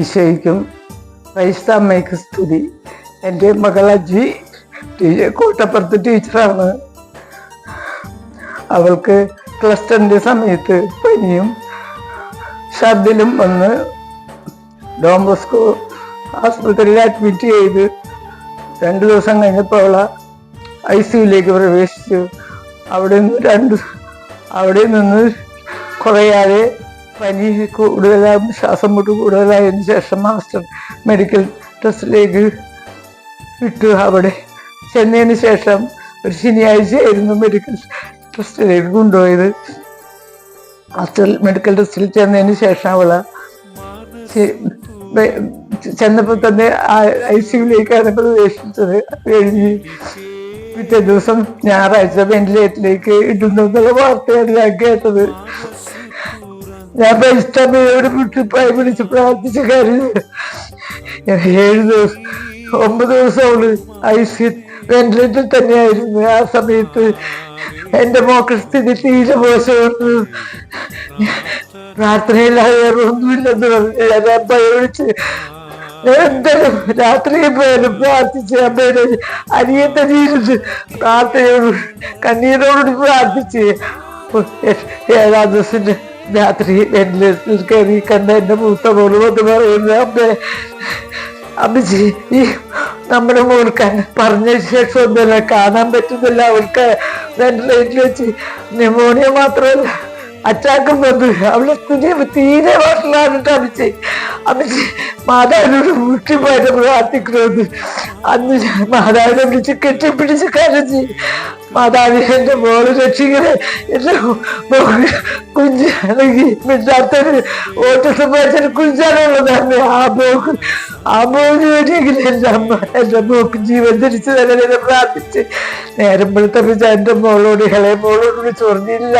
ഈശോയ്ക്കും ക്രൈസ്തമ്മയ്ക്ക് സ്തുതി. എന്റെ മകൾ അജി കോട്ടപ്പുറത്ത് ടീച്ചറാണ്. അവൾക്ക് ക്ലസ്റ്ററിന്റെ സമയത്ത് പനിയും ഛർദിലും വന്ന് ഡോംബോസ്കോ ആസ്പത്രിയിൽ അഡ്മിറ്റ് ചെയ്ത് രണ്ട് ദിവസം കഴിഞ്ഞപ്പോൾ അവളെ ഐ സിയുലേക്ക് പ്രവേശിച്ചു. അവിടെ നിന്ന് രണ്ട് അവിടെ നിന്ന് കുറയാതെ പനി കൂടുതലായും ശ്വാസം മുട്ട് കൂടുതലായതിനു ശേഷം മാസ്റ്റർ മെഡിക്കൽ ടെസ്റ്റിലേക്ക് വിട്ടു അവിടെ ചെന്നതിന് ശേഷം ഒരു ശനിയാഴ്ചയായിരുന്നു മെഡിക്കൽ ടെസ്റ്റിലേക്ക് കൊണ്ടുപോയത്. മാസ്റ്റർ മെഡിക്കൽ ടെസ്റ്റിൽ ചെന്നതിന് ശേഷം അവൾ ചെന്നപ്പോൾ തന്നെ ഐ സിയുലേക്കാണ് പ്രവേശിച്ചത്. കഴിഞ്ഞ് പിറ്റേ ദിവസം ഞായറാഴ്ച വെന്റിലേറ്ററിലേക്ക് ഇടുന്നു വാർത്തയാണ് ഞാൻ കേട്ടത്. ഞാൻ പരിസ്ഥിതിയോട് വിട്ടുപോയി വിളിച്ച് പ്രാർത്ഥിച്ച കാര്യം ഏഴ് ദിവസം ഒമ്പത് ദിവസം അവൾ ഐ സി വെന്റിലേറ്ററിൽ തന്നെയായിരുന്നു. ആ സമയത്ത് എന്റെ മോക്ക സ്ഥിതി തീരെ മോശമായിരുന്നു. പ്രാർത്ഥനയില്ലാതെ ഒന്നുമില്ലെന്ന് പറഞ്ഞു. ഞാൻ അമ്മയെ വിളിച്ച് എന്തായാലും രാത്രി പോയാലും പ്രാർത്ഥിച്ച് അമ്മയുടെ അനിയന്റെ ജീവിച്ച് പ്രാർത്ഥനയോട് കണ്ണീരോട് പ്രാർത്ഥിച്ച്. ഏഴാം ദിവസം രാത്രി എന്റെ കയറി കണ്ട എന്റെ മൂത്ത മോൾ വന്ന് പറയുന്നത് അമ്മേ അമ്മച്ചി ഈ നമ്മുടെ മോൾക്ക് പറഞ്ഞ ശേഷം ഒന്നുമില്ല കാണാൻ പറ്റുന്നില്ല. അവൾക്ക് വെന്റിലേറ്ററിൽ വെച്ച് ന്യൂമോണിയ മാത്രമല്ല അറ്റാക്കും വന്നു. അവളെ സ്ഥിതി തീരെ വട്ടലാണിട്ട് അമ്മച്ചി. അമ്മച്ചി മാതാവിനോട് മുട്ടിപ്പോയിട്ട് പ്രാർത്ഥിക്കണമെന്ന് അന്ന് മാതാവിനെ വിളിച്ച് കെട്ടിപ്പിടിച്ച് കരഞ്ഞ് മാതാവി എന്റെ മോൾ രക്ഷിക്കണേ. എന്റെ കുഞ്ഞാണെങ്കിൽ മിണ്ടാത്തൊരു ഓട്ടത്തിൽ പഠിച്ചൊരു കുഞ്ഞാണുള്ളത് ആ ബോക്ക് ആ ബോക്ക് വേണ്ടിയെങ്കിൽ എന്റെ അമ്മ എന്റെ മോക്ക് ജീവൻ തിരിച്ചു തരണമെന്ന് പ്രാർത്ഥിച്ച് നേരം വെളുത്തപ്പിച്ച എന്റെ മോളോട് ഇളയ മോളോട് വിളിച്ച് പറഞ്ഞില്ല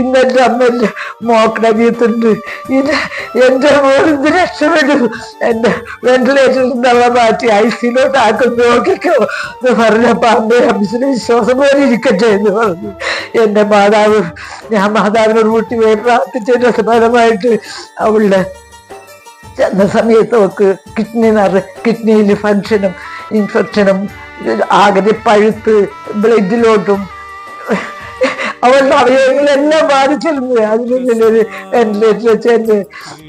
ഇന്ന് എന്റെ അമ്മ എന്റെ മോക്കടെ ഇന്ന് എന്റെ മോൾ ഇത് രക്ഷപ്പെടും. എന്റെ വെന്റിലേറ്ററിൽ നിന്നുള്ള മാറ്റി ഐ സിയിലോട്ട് ആക്കും നോക്കിക്കോ. എന്ന് പറഞ്ഞപ്പോ അമ്മയെ അമ്മച്ചിന് വിശ്വാസം പോലെ ഇരിക്കട്ടെ എന്ന് പറഞ്ഞു. എന്റെ മാതാവ് ഞാൻ മാതാവിനോട് കൂട്ടി പോയി പ്രാർത്ഥിച്ചതിന്റെ ഫലമായിട്ട് അവളുടെ ചെന്ന സമയത്ത് അവൾക്ക് കിഡ്നി നിറ കിഡ്നിയിൽ ഫങ്ഷനും ഇൻഫെക്ഷനും ആകെ പഴുത്ത് ബ്ലഡിലോട്ടും അവളുടെ അവയവങ്ങളെല്ലാം ബാധിച്ചിരുന്നു. അതിനുള്ളിലൊരു വെന്റിലേറ്റർ വെച്ച് എന്റെ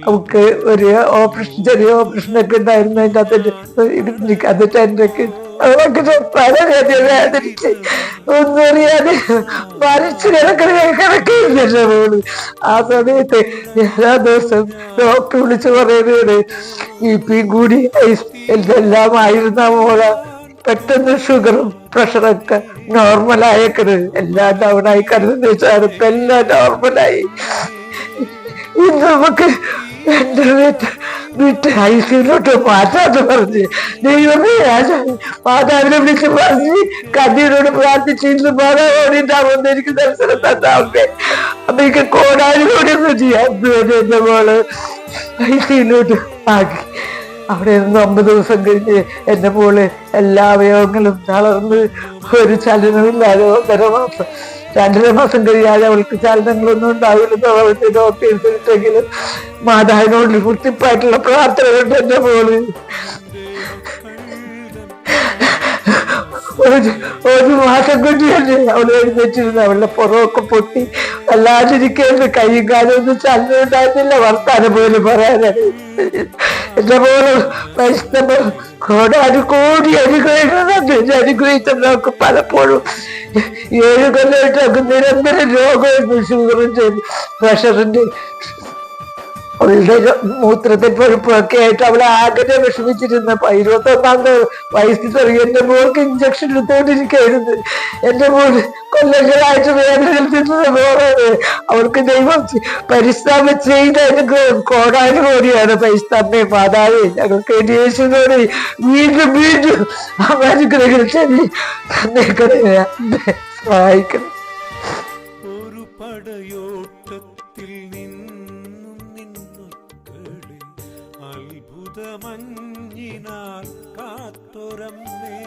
അവൾക്ക് ഒരു ഓപ്പറേഷൻ ചെറിയ ഓപ്പറേഷനൊക്കെ ഉണ്ടായിരുന്നു. അതിന്റെ അകത്ത് അതിട്ട് എന്റെ അവൾക്ക് മരിച്ചു കിടക്കണ ആ സമയത്ത് എല്ലാ ദിവസം ഡോക്ടർ വിളിച്ചു പറയുന്നത് ഈ പി കൂടി എല്ലാം ആയിരുന്ന മോളെ. പെട്ടെന്ന് ഷുഗറും പ്രഷറൊക്കെ നോർമലായേക്കണ് എല്ലാം ഡൗണായി കിടന്നു വെച്ചാൽ ഇപ്പൊ എല്ലാം നോർമലായി ഇന്ന് നമുക്ക് എന്റെ വീട്ട് ഐസിയിലോട്ട് മാറ്റാന്ന് പറഞ്ഞ്. ദൈവമേ മാതാവിനെ വിളിച്ച് പറഞ്ഞ് കണ്ണീരോട് പ്രാർത്ഥിച്ച് ഇന്ന് മാതാവോടെ എനിക്ക് ദർശനം തന്നാവട്ടെ അപ്പൊ എനിക്ക് ഒന്നും ചെയ്യാൻ വേണ്ടി എന്റെ മോൾ ഐസിയിലോട്ട് ആക്കി അവിടെ നിന്ന് അമ്പത് ദിവസം കഴിഞ്ഞ് എന്റെ മോൾ എല്ലാ അവയവങ്ങളും തളർന്ന് ഒരു ചലനമില്ലാതെ ഒന്നര മാസം രണ്ടര മാസം കഴിയാതെ അവൾക്ക് ചലനങ്ങളൊന്നും എടുത്തിട്ടെങ്കിലും മാതാവിനോട് കുത്തിപ്പായിട്ടുള്ള പ്രാർത്ഥന കൊണ്ട് എന്റെ മോൾ. ഒരു മാസം കൊണ്ട് തന്നെ അവൾ എഴുന്നേറ്റിരുന്നു. അവളുടെ പുറമൊക്കെ പൊട്ടി. അല്ലാതിരിക്കുന്നത് കൈയും കാലൊന്നും ചലനം ഉണ്ടായിരുന്നില്ല വർത്താനം പോലും പറയാനാണ് എന്റെ മോൾ വൈഷ്ണവ കോടാന് കോടി അനുഗ്രഹിക്കുന്നത് അനുഗ്രഹിച്ച നമുക്ക് പലപ്പോഴും ഏഴ് കൊല്ലമായിട്ട് നമുക്ക് നിരന്തരം രോഗമായിരുന്നു ഷുഗറിന്റെ പ്രഷറിന്റെ അവളുടെ മൂത്രത്തിൽ പഴുപ്പൊക്കെ ആയിട്ട് അവളെ ആകെ വിഷമിച്ചിരുന്നപ്പോ ഇരുപത്തൊന്നാം വയസ്സിൽ ചെറിയ എന്റെ മോൾക്ക് ഇഞ്ചക്ഷൻ എടുത്തോണ്ടിരിക്കായിരുന്നു എന്റെ മോൾ കൊല്ലങ്ങളായിട്ട് വേദനയിൽ നിന്നത് മോളാണ് അവൾക്ക് ദൈവം പരിശ്രമം ചെയ്ത കോടാനും കോടാനു കോടിയാണ്. പരിശ്രമേ മാതാവേ ഞങ്ങൾക്ക് യേശുവിനോട് വീണ്ടും വീണ്ടും അവനുഗ്രഹിച്ചു സഹായിക്കണം ശുദ്ധമഞ്ഞിനാൽ കാത്തുറമ്മേ